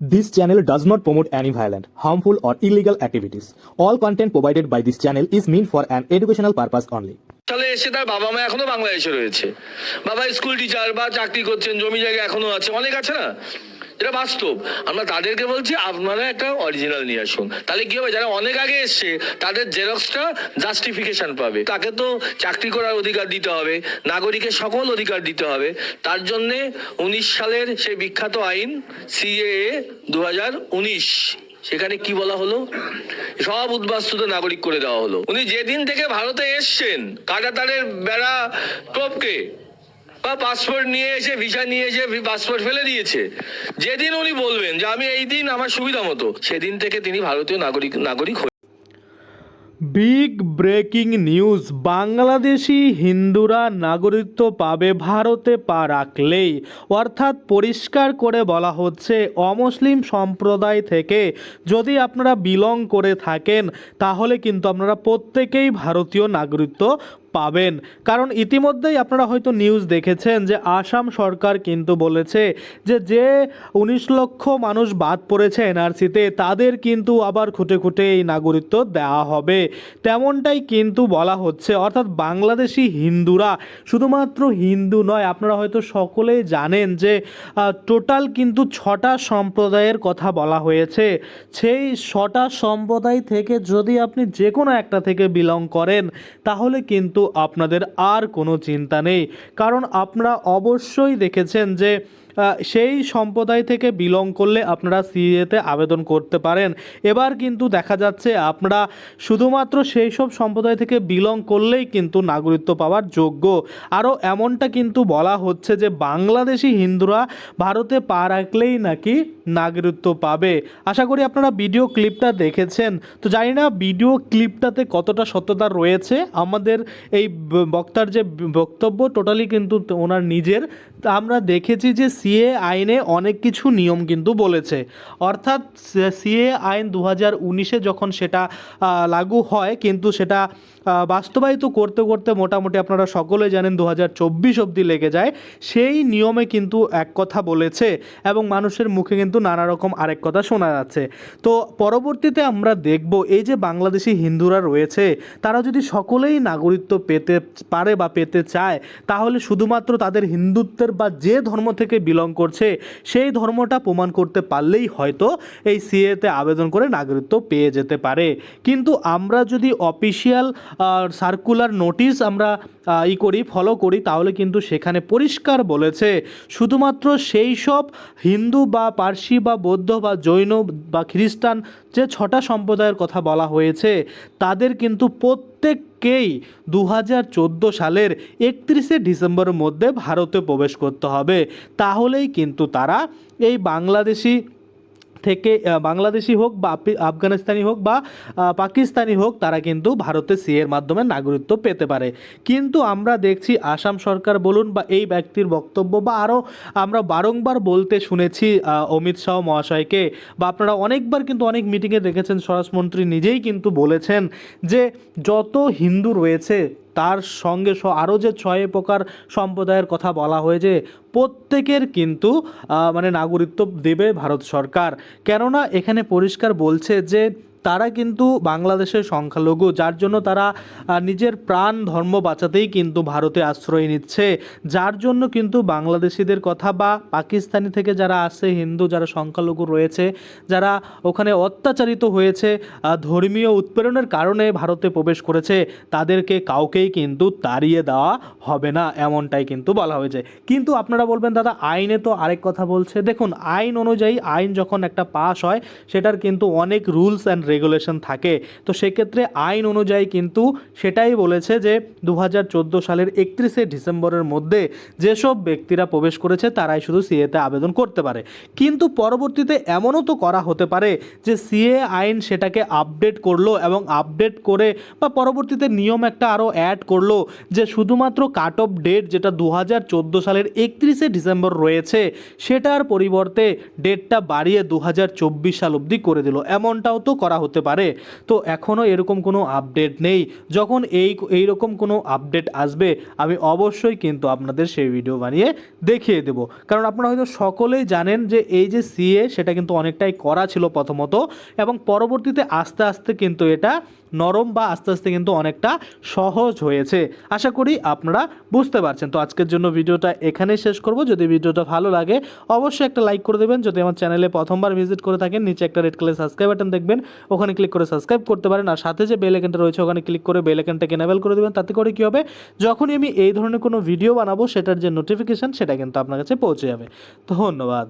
This channel does not promote any violent, harmful, or illegal activities. All content provided by this channel is meant for an educational purpose only. সালে এসে তার বাবা মা এখনও বাংলাদেশে রয়েছে বাবা স্কুল টিচার বা চাকরি করছেন জমি জায়গা এখনও আছে অনেক আছে না এটা বাস্তব। আমরা তাদেরকে বলছি, আপনারা একটা অরিজিনাল নিয়ে আসুন। তাহলে কি হবে? যারা অনেক আগে এসছে, তাদের জেরক্সটা জাস্টিফিকেশন পাবে। তাকে তো চাকরি করার অধিকার দিতে হবে, নাগরিকের সকল অধিকার দিতে হবে। তার জন্যে উনিশ সালের সেই বিখ্যাত আইন সিএএ দু হাজার উনিশ, সেখানে কি বলা হলো? সব উদ্বাস্তুত নাগরিক করে দেওয়া হলো। উনি যেদিন থেকে ভারতে এসছেন, কাটাতারের বেড়া টপকে বা পাসপোর্ট নিয়ে এসে ভিসা নিয়ে এসে পাসপোর্ট ফেলে দিয়েছে। যেদিন উনি বলবেন যে, আমি এই দিন আমার সুবিধা মতো, সেদিন থেকে তিনি ভারতীয় নাগরিক নাগরিক বিগ ব্রেকিং নিউজ বাংলাদেশি হিন্দুরা নাগরিকত্ব পাবে ভারতে পা রাখলেই। অর্থাৎ পরিষ্কার করে বলা হচ্ছে, অমুসলিম সম্প্রদায় থেকে যদি আপনারা বিলং করে থাকেন, তাহলে কিন্তু আপনারা প্রত্যেকেই ভারতীয় নাগরিকত্ব পাবেন। কারণ ইতিমধ্যেই আপনারা হয়তো নিউজ দেখেছেন যে আসাম সরকার কিন্তু বলেছে যে যে উনিশ লক্ষ মানুষ বাদ পড়েছে এনআরসিতে, তাদের কিন্তু আবার খুঁটে খুঁটে এই নাগরিকত্ব দেওয়া হবে। তেমনটাই কিন্তু বলা হচ্ছে, অর্থাৎ বাংলাদেশি হিন্দুরা, শুধুমাত্র হিন্দু নয়, আপনারা হয়তো সকলেই জানেন যে টোটাল কিন্তু ছটা সম্প্রদায়ের কথা বলা হয়েছে। সেই ছটা সম্প্রদায় থেকে যদি আপনি যে কোনো একটা থেকে বিলং করেন, তাহলে কিন্তু আপনাদের আর কোনো চিন্তা নেই। কারণ আপনারা অবশ্যই দেখেছেন যে সেই সম্প্রদায় থেকে বিলং করলে আপনারা সিএতে আবেদন করতে পারেন। এবার কিন্তু দেখা যাচ্ছে আপনারা শুধুমাত্র সেই সব সম্প্রদায় থেকে বিলং করলেই কিন্তু নাগরিকত্ব পাওয়ার যোগ্য। আরও এমনটা কিন্তু বলা হচ্ছে যে, বাংলাদেশি হিন্দুরা ভারতে পা রাখলেই নাকি নাগরিকত্ব পাবে। আশা করি আপনারা ভিডিও ক্লিপটা দেখেছেন। তো জানি না ভিডিও ক্লিপটাতে কতটা সত্যতা রয়েছে। আমাদের এই বক্তার যে বক্তব্য টোটালি কিন্তু ওনার নিজের আমরা দেখেছি যে সিএ আইনে অনেক কিছু নিয়ম কিন্তু বলেছে। অর্থাৎ সিএ আইন দু হাজার উনিশে যখন সেটা লাগু হয় কিন্তু সেটা বাস্তবায়িত করতে করতে মোটামুটি আপনারা সকলে জানেন দু হাজার চব্বিশ অবধি লেগে যায়। সেই নিয়মে কিন্তু এক কথা বলেছে এবং মানুষের মুখে কিন্তু নানা রকম আরেক কথা শোনা যাচ্ছে। তো পরবর্তীতে আমরা দেখব এই যে বাংলাদেশি হিন্দুরা রয়েছে, তারা যদি সকলেই নাগরিকত্ব পেতে পারে বা পেতে চায়, তাহলে শুধুমাত্র তাদের হিন্দুত্বের বা যে ধর্ম থেকে বিলং করছে, সেই ধর্মটা প্রমাণ করতে পারলেই হয়তো এই সিএতে আবেদন করে নাগরিকত্ব পেয়ে যেতে পারে। কিন্তু আমরা যদি অফিসিয়াল সার্কুলার নোটিশ আমরা ই করি ফলো করি, তাহলে কিন্তু সেখানে পরিষ্কার বলেছে, শুধুমাত্র সেই সব হিন্দু বা পার্সি বা বৌদ্ধ বা জৈন বা খ্রিস্টান যে ছটা সম্প্রদায়ের কথা বলা হয়েছে, তাদের কিন্তু প্রত্যেককেই দু সালের একত্রিশে ডিসেম্বরের মধ্যে ভারতে প্রবেশ করতে হবে। তাহলেই কিন্তু তারা এই বাংলাদেশি থেকে বাংলাদেশি হোক বা আফগানিস্তানি হোক বা পাকিস্তানি হোক, তারা কিন্তু ভারতে সিএর মাধ্যমে নাগরিকত্ব পেতে পারে। কিন্তু আমরা দেখছি আসাম সরকার বলুন বা এই ব্যক্তির বক্তব্য বা আরও আমরা বারংবার বলতে শুনেছি অমিত শাহ মহাশয়কে বা আপনারা অনেকবার কিন্তু অনেক মিটিংয়ে দেখেছেন, স্বরাষ্ট্রমন্ত্রী নিজেই কিন্তু বলেছেন যে যত হিন্দু রয়েছে তার সঙ্গে আরও যে ছয় প্রকার সম্প্রদায়ের কথা বলা হয়েছে, প্রত্যেকের কিন্তু মানে নাগরিকত্ব দেবে ভারত সরকার। কেননা এখানে পরিষ্কার বলছে যে তারা কিন্তু বাংলাদেশের সংখ্যালঘু, যার জন্য তারা নিজের প্রাণ ধর্ম বাঁচাতেই কিন্তু ভারতে আশ্রয় নিচ্ছে। যার জন্য কিন্তু বাংলাদেশিদের কথা বা পাকিস্তানি থেকে যারা আসে, হিন্দু যারা সংখ্যালঘু রয়েছে, যারা ওখানে অত্যাচারিত হয়েছে ধর্মীয় উৎপীড়নের কারণে ভারতে প্রবেশ করেছে, তাদেরকে কাউকেই কিন্তু তাড়িয়ে দেওয়া হবে না, এমনটাই কিন্তু বলা হয়েছে। কিন্তু আপনারা বলবেন, দাদা, আইনে তো আরেক কথা বলছে। দেখুন, আইন অনুযায়ী আইন যখন একটা পাস হয়, সেটার কিন্তু অনেক রুলস অ্যান্ড রেগুলেশন থাকে, তো সেক্ষেত্রে আইন অনুযায়ী কিন্তু সেটাই বলেছে যে দু হাজার চোদ্দ সালের একত্রিশে ডিসেম্বরের মধ্যে যেসব ব্যক্তিরা প্রবেশ করেছে তারাই শুধু সিএতে আবেদন করতে পারে। কিন্তু পরবর্তীতে এমনও তো করা হতে পারে যে সিএ আইন সেটাকে আপডেট করল এবং আপডেট করে বা পরবর্তীতে নিয়ম একটা আরও অ্যাড করল যে শুধুমাত্র কাট অফ ডেট যেটা দু হাজার চোদ্দ সালের একত্রিশে ডিসেম্বর রয়েছে, সেটার পরিবর্তে ডেটটা বাড়িয়ে দু হাজার চব্বিশ সাল অবধি করে দিল। এমনটাও তো করা হতে পারে। তো এখনও এরকম কোনো আপডেট নেই। যখন এই, এইরকম কোনো আপডেট আসবে, আমি অবশ্যই কিন্তু আপনাদের সেই ভিডিও বানিয়ে দেখিয়ে দেব। কারণ আপনারা হয়তো সকলেই জানেন যে এই যে সিএ সেটা কিন্তু অনেকটাই করা ছিল প্রথমত এবং পরবর্তীতে আস্তে আস্তে কিন্তু এটা নরম বা আস্তে আস্তে কিন্তু অনেকটা সহজ হয়েছে। আশা করি আপনারা বুঝতে পারছেন। তো আজকের জন্য ভিডিওটা এখানেই শেষ করব। যদি ভিডিওটা ভালো লাগে, অবশ্যই একটা লাইক করে দেবেন। যদি আমার চ্যানেলে প্রথমবার ভিজিট করে থাকেন, নিচে একটা রেড কালার সাবস্ক্রাইব বাটন দেখবেন। ওখানে ক্লিক করে সাবস্ক্রাইব করতে পারেন। আর সাথে যে বেল আইকনটা রয়েছে, ওখানে ক্লিক করে বেল আইকনটাকে এনেবেল করে দেবেন। তাতে করে কী হবে? যখনই আমি এই ধরনের কোনো ভিডিও বানাবো, সেটার যে নোটিফিকেশান সেটা কিন্তু আপনার কাছে পৌঁছে যাবে। ধন্যবাদ।